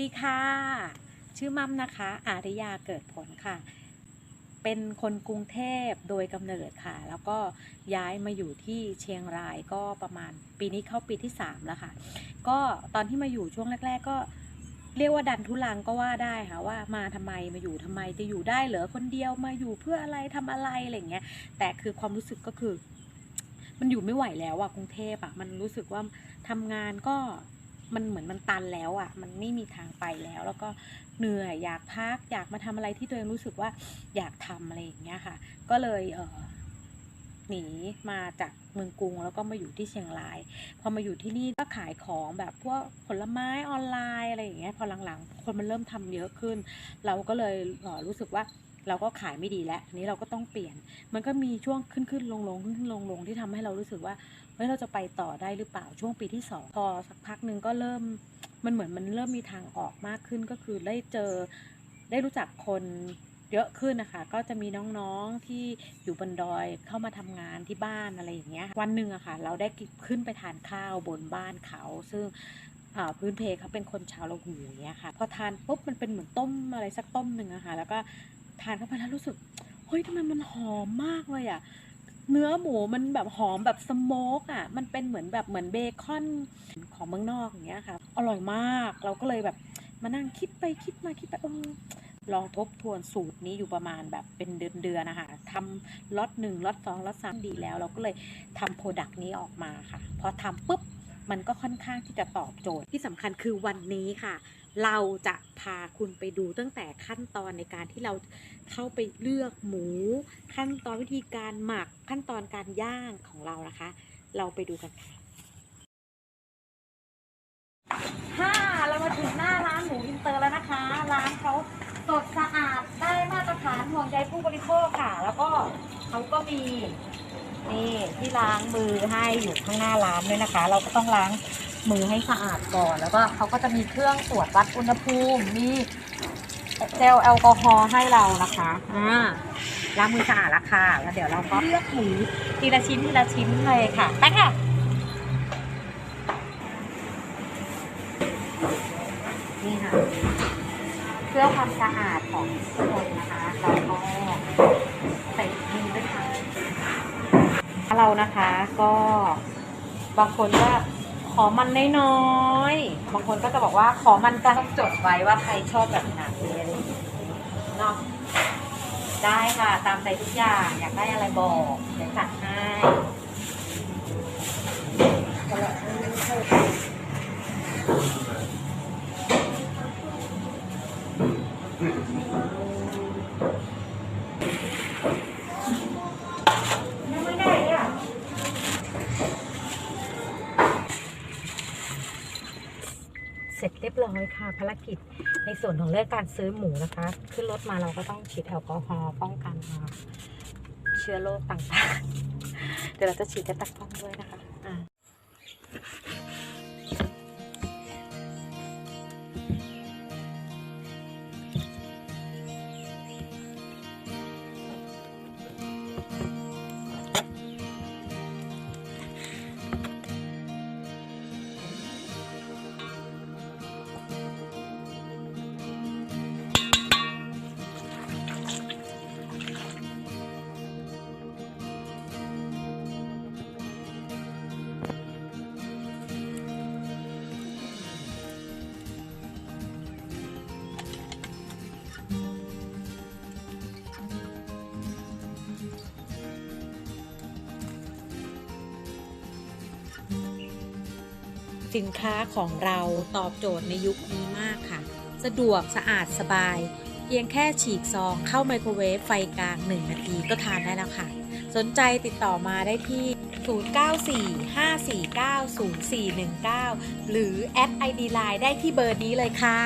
ดีค่ะ ชื่อมัมนะคะ อาริยาเกิดผลค่ะ เป็นคนกรุงเทพโดยกำเนิดค่ะ แล้วก็ย้ายมาอยู่ที่เชียงรายก็ประมาณปีนี้เข้าปีที่3แล้วค่ะ ก็ตอนที่มาอยู่ช่วงแรก ๆ ก็เรียกว่าดันทุลังก็ว่าได้ค่ะว่ามาทำไมมาอยู่ทำไมจะอยู่ได้เหรอคนเดียวมาอยู่เพื่ออะไรทำอะไรอะไรเงี้ย แต่คือความรู้สึกก็คือ มันอยู่ไม่ไหวแล้วอะกรุงเทพอะมันรู้สึกว่าทำงานก็ มันเหมือนมันตันแล้วอะมันไม่มีทางไปแล้ว แล้วก็เหนื่อยอยากพักอยากมาทำอะไรที่ตัวเองรู้สึกว่าอยากทำอะไรอย่างเงี้ยค่ะ ก็เลยเออหนีมาจากเมืองกรุงแล้วก็มาอยู่ที่เชียงราย พอมาอยู่ที่นี่ก็ขายของแบบพวกผลไม้ออนไลน์อะไรอย่างเงี้ยพอหลังๆ คนมันเริ่มทำเยอะขึ้น เราก็เลยเออรู้สึกว่า เราก็ขายไม่ดีแล้วนี้เราก็ต้องเปลี่ยน มันก็มีช่วงขึ้นขึ้นลงลงขึ้นขึ้นลงลงที่ทำให้เรารู้สึกว่าเฮ้ยเราจะไปต่อได้หรือเปล่าช่วงปีที่สองพอสักพักหนึ่งก็เริ่มมันเหมือนมันเริ่มมีทางออกมากขึ้นก็คือได้เจอได้รู้จักคนเยอะขึ้นนะคะ ก็จะมีน้องๆที่อยู่บนดอยเข้ามาทำงานที่บ้านอะไรอย่างเงี้ย วันหนึ่งอะค่ะ เราได้ขึ้นไปทานข้าวบนบ้านเขา ซึ่งพื้นเพเขาเป็นคนชาวละหูอย่างเงี้ยค่ะ พอทานปุ๊บมันเป็นเหมือนต้มอะไรสักต้มหนึ่งอะค่ะ แล้วก็ ทานเข้าไปแล้วรู้สึกเฮ้ยทำไมมันหอมมากเลยอะเนื้อหมูมันแบบหอมแบบสโมกอะมันเป็นเหมือนแบบเหมือนเบคอนของเมืองนอกอย่างเงี้ยค่ะ อร่อยมาก เราก็เลยแบบมานั่งคิดไปคิดมาคิดไปเออลองทบทวนสูตรนี้อยู่ประมาณแบบเป็นเดือนเดือนๆนะคะทำล็อตหนึ่งล็อตสองล็อตสามดีแล้ว เราก็เลยทำโปรดักต์นี้ออกมาค่ะ พอทำปุ๊บ มันก็ค่อนข้างที่จะตอบโจทย์ที่สำคัญคือวันนี้ค่ะ เราจะพาคุณไปดูตั้งแต่ขั้นตอนในการที่เราเข้าไปเลือกหมู ขั้นตอนวิธีการหมักขั้นตอนการย่างของเรานะคะ เราไปดูกันค่ะค่ะเรามาถึงหน้าร้านหมูอินเตอร์แล้วนะคะ ร้านเขาสดสะอาดได้มาตรฐานห่วงใยผู้บริโภคค่ะ แล้วก็เขาก็มี นี่ที่ล้างมือให้อยู่ข้างหน้าร้านด้วยนะคะ เราก็ต้องล้างมือให้สะอาดก่อน แล้วก็เขาก็จะมีเครื่องตรวจวัดอุณหภูมิ มีเจลแอลกอฮอล์ให้เรานะคะอ่าล้างมือสะอาดล้วค่ะ แล้วเดี๋ยวเราก็เลือกหมูทีละชิ้นทีละชิ้นเลยค่ะไปค่ะนี่ค่ะ เพื่อความสะอาดของทุกคนนะคะเราก็ เรานะคะ ก็บางคนก็ขอมันน้อยๆ บางคนก็จะบอกว่าขอมันกลางต้องจดไว้ว่าใครชอบแบบไหนอะไรอย่างเงี้ยเนาะได้ค่ะ ตามใจทุกอย่างอยากได้อะไรบอกเดี๋ยวจัดให้ยังไม่ได้อะ เส เรียบร้อยค่ะภารกิจในส่วนของเรื่องการซื้อหมูนะคะ ขึ้นรถมาเราก็ต้องฉีดแอลกอฮอล์ป้องกันเชื้อโรคต่างๆ เดี๋ยวเราจะฉีดกระตักป้องด้วยนะคะ สินค้าของเราตอบโจทย์ในยุคนี้มากค่ะ สะดวกสะอาดสบาย เพียงแค่ฉีกซองเข้าไมโครเวฟไฟกลาง 1 นาทีก็ทานได้แล้วค่ะ สนใจติดต่อมาได้ที่ 0945490419 หรือแอด ID Line ได้ที่เบอร์นี้เลยค่ะ